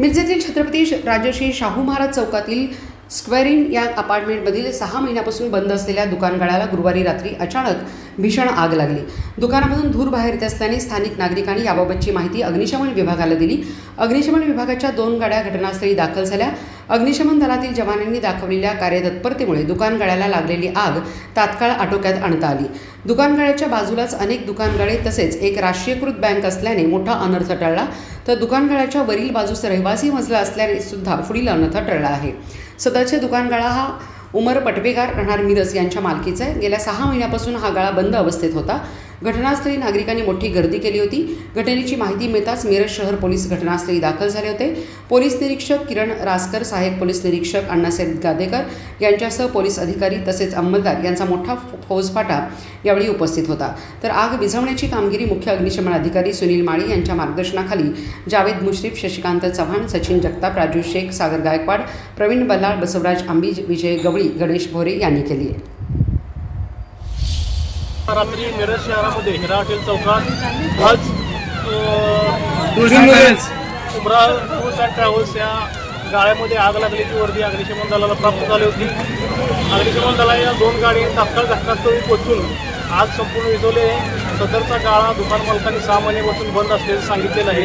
मिरजेतील छत्रपती श- राजर्षी शाहू महाराज चौकातील स्क्वेअरिन या अपार्टमेंटमधील सहा महिन्यापासून बंद असलेल्या दुकानगाळ्याला गुरुवारी रात्री अचानक भीषण आग लागली. दुकानामधून धूर बाहेर येत असल्याने स्थानिक नागरिकांनी याबाबतची माहिती अग्निशमन विभागाला दिली. अग्निशमन विभागाच्या दोन गाड्या घटनास्थळी दाखल झाल्या. अग्निशमन दलातील जवानांनी दाखवलेल्या कार्यतत्परतेमुळे दुकानगाळ्याला लागलेली आग तात्काळ आटोक्यात आणता आली. दुकानगाळ्याच्या बाजूलाच अनेक दुकानगाळे तसेच एक राष्ट्रीयकृत बँक असल्याने मोठा अनर्थ टळला. तर दुकानगाळ्याच्या वरील बाजूस रहिवासी मजला असल्याने सुद्धा पुढील अनर्थ टळला आहे. सदरचे दुकानगाळा हा उमर पटवेगार राहणार मिरज यांच्या मालकीचा आहे. गेल्या सहा महिन्यापासून हा गाळा बंद अवस्थेत होता. घटनास्थळी नागरिकांनी मोठी गर्दी केली होती. घटनेची माहिती मिळताच मिरज शहर पोलीस घटनास्थळी दाखल झाले होते. पोलीस निरीक्षक किरण रासकर सहाय्यक पोलीस निरीक्षक अण्णासाहेब गादेकर यांच्यासह पोलीस अधिकारी तसेच अंमलदार यांचा मोठा फौजफाटा यावेळी उपस्थित होता. तर आग विझवण्याची कामगिरी मुख्य अग्निशमन अधिकारी सुनील माळी यांच्या मार्गदर्शनाखाली जावेद मुश्रीफ शशिकांत चव्हाण सचिन जगताप राजू शेख सागर गायकवाड प्रवीण बल्लाळ बसवराज आंबी विजय गवळी गणेश भोरे यांनी केली आहे. रात्री मिरज शहरामध्ये हिरा हॉटेल चौकात आज उमरा टूर्स अँड ट्रॅव्हल्स या गाळ्यामध्ये आग लागल्याची वर्दी अग्निशमन दलाला प्राप्त झाली होती. अग्निशमन दला या दोन गाडी तात्काळ घटनास्थळी पोहोचून आग संपूर्ण विझवली आहे. सदरचा गाळा दुकान मालकांनी सहा महिन्यापासून बंद असल्याचे सांगितलेलं आहे.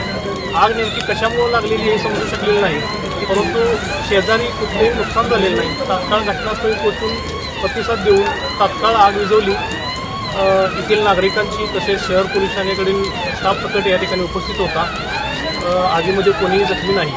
आग नेमकी कशामुळे लागलेली हे समजू शकलेलं नाही. परंतु शेजारी कुठलेही नुकसान झालेलं नाही. तात्काळ घटनास्थळी पोहोचून प्रतिसाद देऊन तात्काळ आग विझवली. अ, येथील नागरिकांची तसेच शहर पोलीस ठाण्याकडील स्टाफ सकट या ठिकाणी उपस्थित होता. आगीमध्ये कोणीही जखमी नाही.